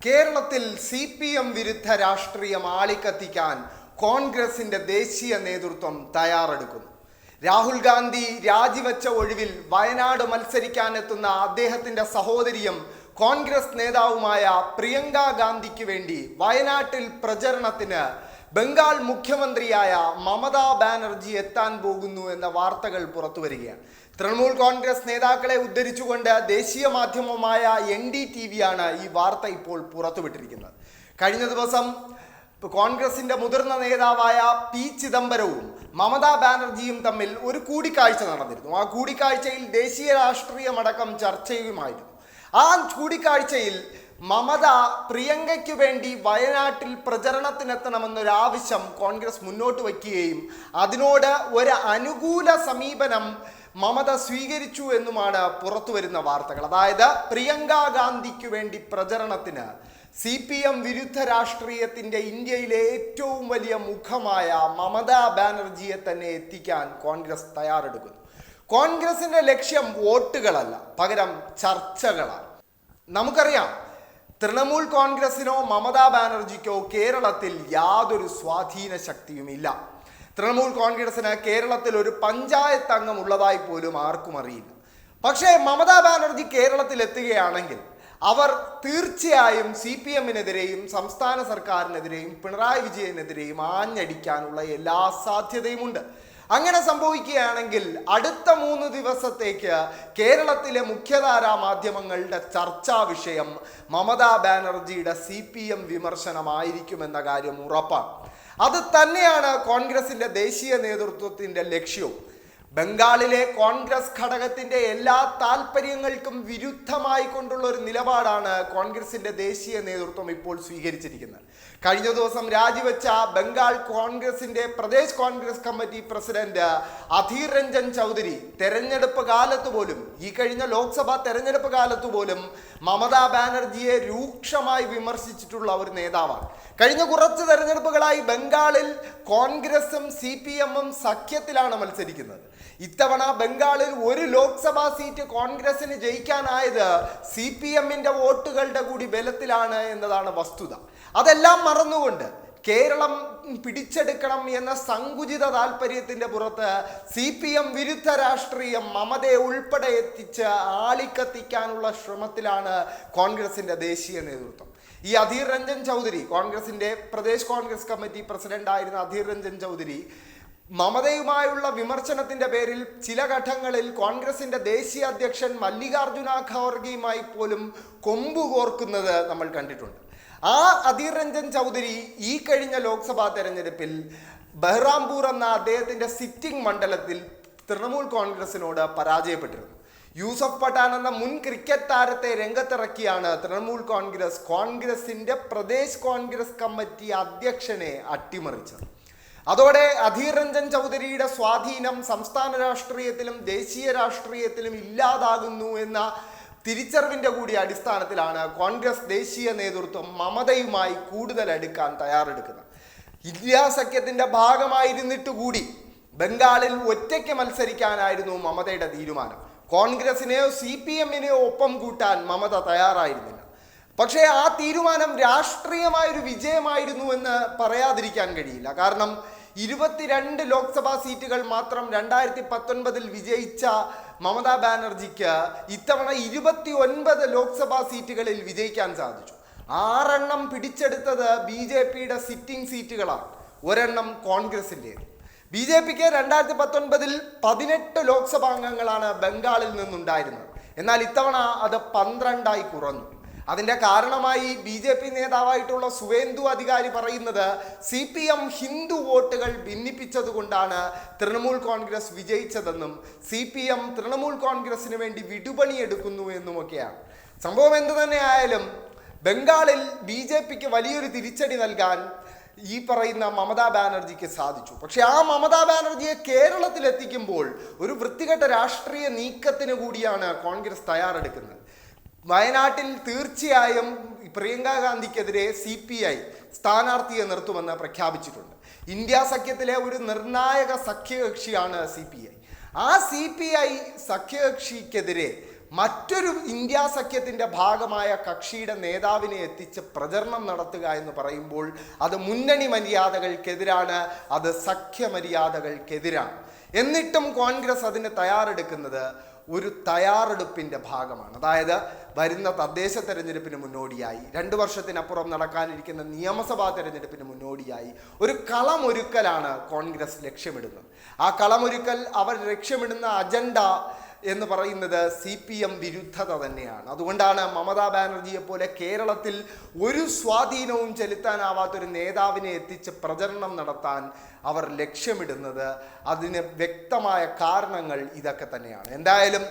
കേരളത്തിൽ C P M വിരുദ്ധ രാഷ്ട്രീയം ആളിക്കത്തിക്കാൻ കോൺഗ്രസിന്റെ ദേശീയ നേതൃത്വം തയ്യാറെടുക്കുന്നു. രാഹുൽ ഗാന്ധി രാജിവെച്ച ഒഴിവിൽ വയനാട് മത്സരിക്കാനെത്തുന്ന അദ്ദേഹത്തിന്റെ സഹോദരിയും കോൺഗ്രസ് നേതാവുമായ പ്രിയങ്ക ഗാന്ധിക്ക് വേണ്ടി വയനാട്ടിൽ പ്രചരണത്തിന് ബംഗാൾ മുഖ്യമന്ത്രിയായ മമതാ ബാനർജി എത്താൻ പോകുന്നു എന്ന വാർത്തകൾ പുറത്തു വരികയാണ്. തൃണമൂൽ കോൺഗ്രസ് നേതാക്കളെ ഉദ്ധരിച്ചുകൊണ്ട് ദേശീയ മാധ്യമമായ എൻ ഡി ടി വിയാണ് ഈ വാർത്ത ഇപ്പോൾ പുറത്തുവിട്ടിരിക്കുന്നത്. കഴിഞ്ഞ ദിവസം കോൺഗ്രസിന്റെ മുതിർന്ന നേതാവായ പി ചിദംബരവും മമതാ ബാനർജിയും തമ്മിൽ ഒരു കൂടിക്കാഴ്ച നടന്നിരുന്നു. ആ കൂടിക്കാഴ്ചയിൽ ദേശീയ രാഷ്ട്രീയമടക്കം ചർച്ചയുമായിരുന്നു. ആ കൂടിക്കാഴ്ചയിൽ മമത പ്രിയങ്കയ്ക്കു വേണ്ടി വയനാട്ടിൽ പ്രചരണത്തിനെത്തണമെന്നൊരാവശ്യം കോൺഗ്രസ് മുന്നോട്ട് വയ്ക്കുകയും അതിനോട് ഒരു അനുകൂല സമീപനം മമത സ്വീകരിച്ചു എന്നുമാണ് പുറത്തു വരുന്ന വാർത്തകൾ. അതായത് പ്രിയങ്ക ഗാന്ധിക്ക് വേണ്ടി പ്രചരണത്തിന് സി പി എം വിരുദ്ധ രാഷ്ട്രീയത്തിന്റെ ഇന്ത്യയിലെ ഏറ്റവും വലിയ മുഖമായ മമതാ ബാനർജിയെ തന്നെ എത്തിക്കാൻ കോൺഗ്രസ് തയ്യാറെടുക്കുന്നു. കോൺഗ്രസിന്റെ ലക്ഷ്യം വോട്ടുകളല്ല പകരം ചർച്ചകളാണ്. നമുക്കറിയാം തൃണമൂൽ കോൺഗ്രസിനോ മമതാ ബാനർജിക്കോ കേരളത്തിൽ യാതൊരു സ്വാധീന ശക്തിയുമില്ല. തൃണമൂൽ കോൺഗ്രസിന് കേരളത്തിൽ ഒരു പഞ്ചായത്ത് അംഗം ഉള്ളതായി പോലും ആർക്കും അറിയില്ല. പക്ഷേ മമതാ ബാനർജി കേരളത്തിൽ എത്തുകയാണെങ്കിൽ അവർ തീർച്ചയായും സി പി എമ്മിനെതിരെയും സംസ്ഥാന സർക്കാരിനെതിരെയും പിണറായി വിജയനെതിരെയും ആഞ്ഞടിക്കാനുള്ള എല്ലാ സാധ്യതയുമുണ്ട്. അങ്ങനെ സംഭവിക്കുകയാണെങ്കിൽ അടുത്ത മൂന്ന് ദിവസത്തേക്ക് കേരളത്തിലെ മുഖ്യധാരാ മാധ്യമങ്ങളുടെ ചർച്ചാ വിഷയം മമതാ ബാനർജിയുടെ സി പി എം വിമർശനമായിരിക്കുമെന്ന കാര്യം ഉറപ്പാണ്. അത് തന്നെയാണ് കോൺഗ്രസിന്റെ ദേശീയ നേതൃത്വത്തിന്റെ ലക്ഷ്യവും. ബംഗാളിലെ കോൺഗ്രസ് ഘടകത്തിന്റെ എല്ലാ താല്പര്യങ്ങൾക്കും വിരുദ്ധമായി കൊണ്ടുള്ള ഒരു നിലപാടാണ് കോൺഗ്രസിന്റെ ദേശീയ നേതൃത്വം ഇപ്പോൾ സ്വീകരിച്ചിരിക്കുന്നത്. കഴിഞ്ഞ ദിവസം രാജിവെച്ച ബംഗാൾ കോൺഗ്രസിന്റെ പ്രദേശ് കോൺഗ്രസ് കമ്മിറ്റി പ്രസിഡന്റ് അധീർ രഞ്ജൻ ചൗധരി തെരഞ്ഞെടുപ്പ് കാലത്ത് പോലും ഈ കഴിഞ്ഞ ലോക്സഭാ തെരഞ്ഞെടുപ്പ് കാലത്ത് പോലും മമതാ ബാനർജിയെ രൂക്ഷമായി വിമർശിച്ചിട്ടുള്ള ഒരു നേതാവാണ്. കഴിഞ്ഞ കുറച്ച് തെരഞ്ഞെടുപ്പുകളായി ബംഗാളിൽ കോൺഗ്രസും സി സഖ്യത്തിലാണ് മത്സരിക്കുന്നത്. ഇത്തവണ ബംഗാളിൽ ഒരു ലോക്സഭാ സീറ്റ് കോൺഗ്രസിന് ജയിക്കാനായത് സി പി എമ്മിന്റെ വോട്ടുകളുടെ കൂടി ബലത്തിലാണ് എന്നതാണ് വസ്തുത. അതെല്ലാം മറന്നുകൊണ്ട് കേരളം പിടിച്ചെടുക്കണം എന്ന സങ്കുചിത താല്പര്യത്തിന്റെ പുറത്ത് സി പി എം വിരുദ്ധ രാഷ്ട്രീയം മമതയെ ഉൾപ്പെടെ എത്തിച്ച് ആളിക്കത്തിക്കാനുള്ള ശ്രമത്തിലാണ് കോൺഗ്രസിന്റെ ദേശീയ നേതൃത്വം. ഈ അധീർ രഞ്ജൻ ചൗധരി കോൺഗ്രസിന്റെ പ്രദേശ് കോൺഗ്രസ് കമ്മിറ്റി പ്രസിഡന്റ് ആയിരുന്ന അധീർ രഞ്ജൻ ചൗധരി മമതയുമായുള്ള വിമർശനത്തിന്റെ പേരിൽ ചില ഘട്ടങ്ങളിൽ കോൺഗ്രസിന്റെ ദേശീയ അധ്യക്ഷൻ മല്ലികാർജുന ഖാർഗെയുമായി പോലും കൊമ്പു കോർക്കുന്നത് നമ്മൾ കണ്ടിട്ടുണ്ട്. ആ അധീർ രഞ്ജൻ ചൗധരി ഈ കഴിഞ്ഞ ലോക്സഭാ തെരഞ്ഞെടുപ്പിൽ ബഹ്റാംപൂർ എന്ന അദ്ദേഹത്തിന്റെ സിറ്റിംഗ് മണ്ഡലത്തിൽ തൃണമൂൽ കോൺഗ്രസിനോട് പരാജയപ്പെട്ടിരുന്നു. യൂസഫ് പഠാൻ എന്ന മുൻ ക്രിക്കറ്റ് താരത്തെ രംഗത്തിറക്കിയാണ് തൃണമൂൽ കോൺഗ്രസ് കോൺഗ്രസിന്റെ പ്രദേശ് കോൺഗ്രസ് കമ്മിറ്റി അധ്യക്ഷനെ അട്ടിമറിച്ചത്. അതോടെ അധീർ രഞ്ജൻ ചൗധരിയുടെ സ്വാധീനം സംസ്ഥാന രാഷ്ട്രീയത്തിലും ദേശീയ രാഷ്ട്രീയത്തിലും ഇല്ലാതാകുന്നു എന്ന തിരിച്ചറിവിന്റെ കൂടി അടിസ്ഥാനത്തിലാണ് കോൺഗ്രസ് ദേശീയ നേതൃത്വം മമതയുമായി കൂടുതൽ അടുക്കാൻ തയ്യാറെടുക്കുന്നത്. ഇന്ത്യ സഖ്യത്തിന്റെ ഭാഗമായിരുന്നിട്ട് കൂടി ബംഗാളിൽ ഒറ്റയ്ക്ക് മത്സരിക്കാനായിരുന്നു മമതയുടെ തീരുമാനം. കോൺഗ്രസിനെയോ സി പി എമ്മിനെയോ ഒപ്പം കൂട്ടാൻ മമത തയ്യാറായിരുന്നില്ല. പക്ഷേ ആ തീരുമാനം രാഷ്ട്രീയമായൊരു വിജയമായിരുന്നു എന്ന് പറയാതിരിക്കാൻ കഴിയില്ല. കാരണം ഇരുപത്തിരണ്ട് ലോക്സഭാ സീറ്റുകൾ മാത്രം രണ്ടായിരത്തി പത്തൊൻപതിൽ വിജയിച്ച മമതാ ബാനർജിക്ക് ഇത്തവണ ഇരുപത്തി ഒൻപത് ലോക്സഭാ സീറ്റുകളിൽ വിജയിക്കാൻ സാധിച്ചു. ആറെണ്ണം പിടിച്ചെടുത്തത് ബി ജെ പിയുടെ സിറ്റിംഗ് സീറ്റുകളാണ്. ഒരെണ്ണം കോൺഗ്രസിന്റെ ബി ജെ പിക്ക് രണ്ടായിരത്തി പത്തൊൻപതിൽ പതിനെട്ട് ലോക്സഭാ അംഗങ്ങളാണ് ബംഗാളിൽ നിന്നുണ്ടായിരുന്നത്. എന്നാൽ ഇത്തവണ അത് പന്ത്രണ്ടായി കുറഞ്ഞു. അതിന്റെ കാരണമായി ബി ജെ പി നേതാവായിട്ടുള്ള സുവേന്ദു അധികാരി പറയുന്നത് സി പി എം ഹിന്ദു വോട്ടുകൾ ഭിന്നിപ്പിച്ചത് കൊണ്ടാണ് തൃണമൂൽ കോൺഗ്രസ് വിജയിച്ചതെന്നും സി പി എം തൃണമൂൽ കോൺഗ്രസിന് വേണ്ടി വിടുപണിയെടുക്കുന്നു എന്നുമൊക്കെയാണ്. സംഭവം എന്തു തന്നെയായാലും ബംഗാളിൽ ബി ജെ പിക്ക് വലിയൊരു തിരിച്ചടി നൽകാൻ ഈ പറയുന്ന മമതാ ബാനർജിക്ക് സാധിച്ചു. പക്ഷെ ആ മമതാ ബാനർജിയെ കേരളത്തിൽ എത്തിക്കുമ്പോൾ ഒരു വൃത്തികെട്ട രാഷ്ട്രീയ നീക്കത്തിന് കൂടിയാണ് കോൺഗ്രസ് തയ്യാറെടുക്കുന്നത്. വയനാട്ടിൽ തീർച്ചയായും പ്രിയങ്ക ഗാന്ധിക്കെതിരെ സി പി ഐ സ്ഥാനാർത്ഥിയെ നിർത്തുമെന്ന് പ്രഖ്യാപിച്ചിട്ടുണ്ട്. ഇന്ത്യ സഖ്യത്തിലെ ഒരു നിർണായക സഖ്യകക്ഷിയാണ് സി പി ഐ. ആ സി പി ഐ സഖ്യകക്ഷിക്കെതിരെ മറ്റൊരു ഇന്ത്യ സഖ്യത്തിന്റെ ഭാഗമായ കക്ഷിയുടെ നേതാവിനെ എത്തിച്ച് പ്രചരണം നടത്തുക എന്ന് പറയുമ്പോൾ അത് മുന്നണി മര്യാദകൾക്കെതിരാണ് അത് സഖ്യ മര്യാദകൾക്കെതിരാണ് എന്നിട്ടും കോൺഗ്രസ് അതിന് തയ്യാറെടുക്കുന്നത് ഒരു തയ്യാറെടുപ്പിന്റെ ഭാഗമാണ്. അതായത് വരുന്ന തദ്ദേശ തെരഞ്ഞെടുപ്പിന് മുന്നോടിയായി രണ്ട് വർഷത്തിനപ്പുറം നടക്കാനിരിക്കുന്ന നിയമസഭാ തെരഞ്ഞെടുപ്പിന് മുന്നോടിയായി ഒരു കളമൊരുക്കലാണ് കോൺഗ്രസ് ലക്ഷ്യമിടുന്നത്. ആ കളമൊരുക്കൽ അവർ ലക്ഷ്യമിടുന്ന അജണ്ട എന്ന് പറയുന്നത് സി പി എം വിരുദ്ധത തന്നെയാണ്. അതുകൊണ്ടാണ് മമതാ ബാനർജിയെ പോലെ കേരളത്തിൽ ഒരു സ്വാധീനവും ചെലുത്താനാവാത്തൊരു നേതാവിനെ എത്തിച്ച് പ്രചരണം നടത്താൻ അവർ ലക്ഷ്യമിടുന്നത് അതിന് വ്യക്തമായ കാരണങ്ങൾ ഇതൊക്കെ തന്നെയാണ്. എന്തായാലും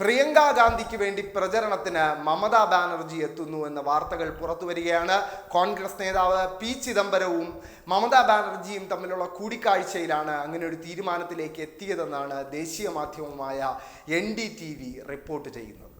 പ്രിയങ്ക ഗാന്ധിക്ക് വേണ്ടി പ്രചരണത്തിന് മമതാ ബാനർജി എത്തുന്നു എന്ന വാർത്തകൾ പുറത്തു വരികയാണ്. കോൺഗ്രസ് നേതാവ് പി ചിദംബരവും മമതാ ബാനർജിയും തമ്മിലുള്ള കൂടിക്കാഴ്ചയിലാണ് അങ്ങനെ ഒരു തീരുമാനത്തിലേക്ക് എത്തിയതെന്നാണ് ദേശീയ മാധ്യമമായ എൻ റിപ്പോർട്ട് ചെയ്യുന്നത്.